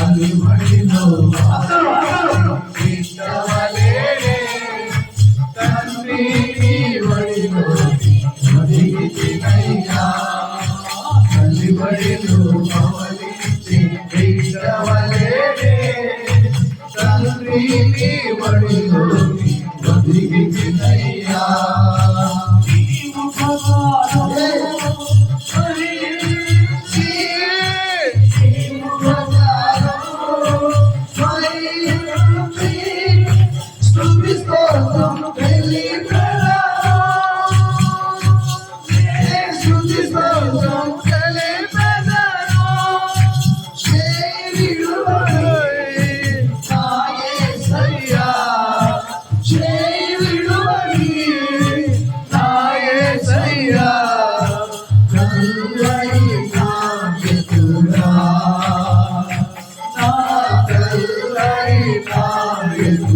আমি ভাবি নৌ। Thank you.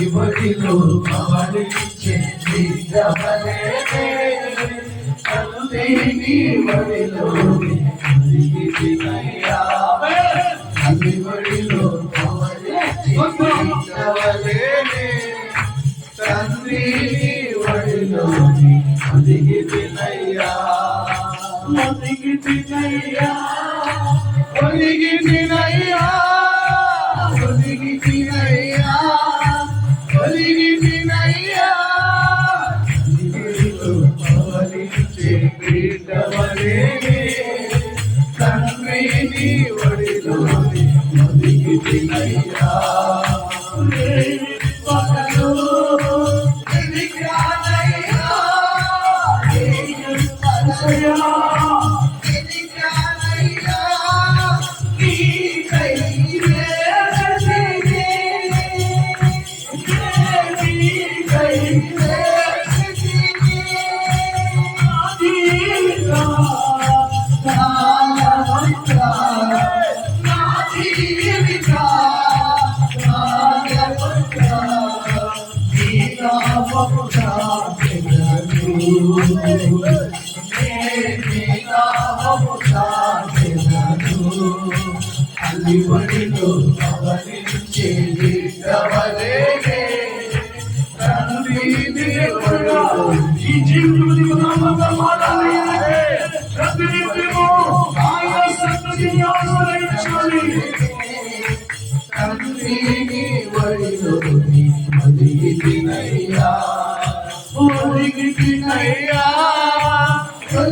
విభటిలో పవనిచ్చేది తల్లిని వడిలో తల్లి వడిలో పవనిచ్చేది తండ్రిని వడిలో అదిగి తినయ్యా అదిగి తినయ్యా ఒదిగి తినయ్యా అల్లి వడిలో అవలి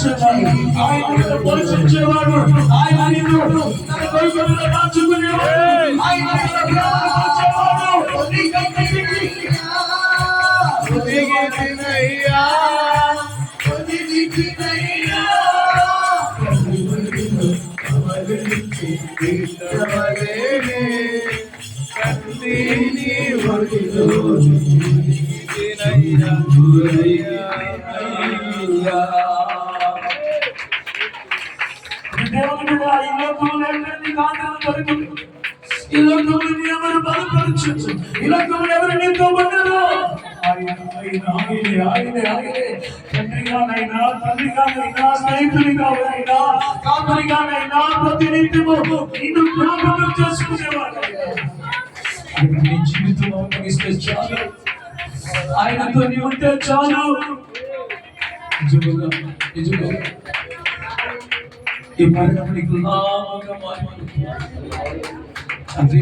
నిన్ను ఆయన నిన్ను పోషించేవాడు ఆయన నిన్ను తన కొడుకులో దాచుకునేవాడు ఆయన నిన్ను బలపరిచేవాడు. ఒదిగితినయ్యా ఎక్కడికి కాంతిని ఈ లోకంలో ఎవరు బలపరచు ఈ లోకంలో ఎవరు నీతో ఉండరు? ఆయన తండ్రిగానైనా తల్లిగానైనా స్నేహితుడిగానైనా కాపరిగానైనా ప్రతినిత్యము నిన్ను జ్ఞాపకం చేసుకునేవాడైనా నీ జీవితం అప్పగిస్తే చాలు. ఆయనతో నీ ఉంటే చాలు. నిజముగా నిజముగా ഈ പരമ്പരയ്ക്കുള്ള അതേ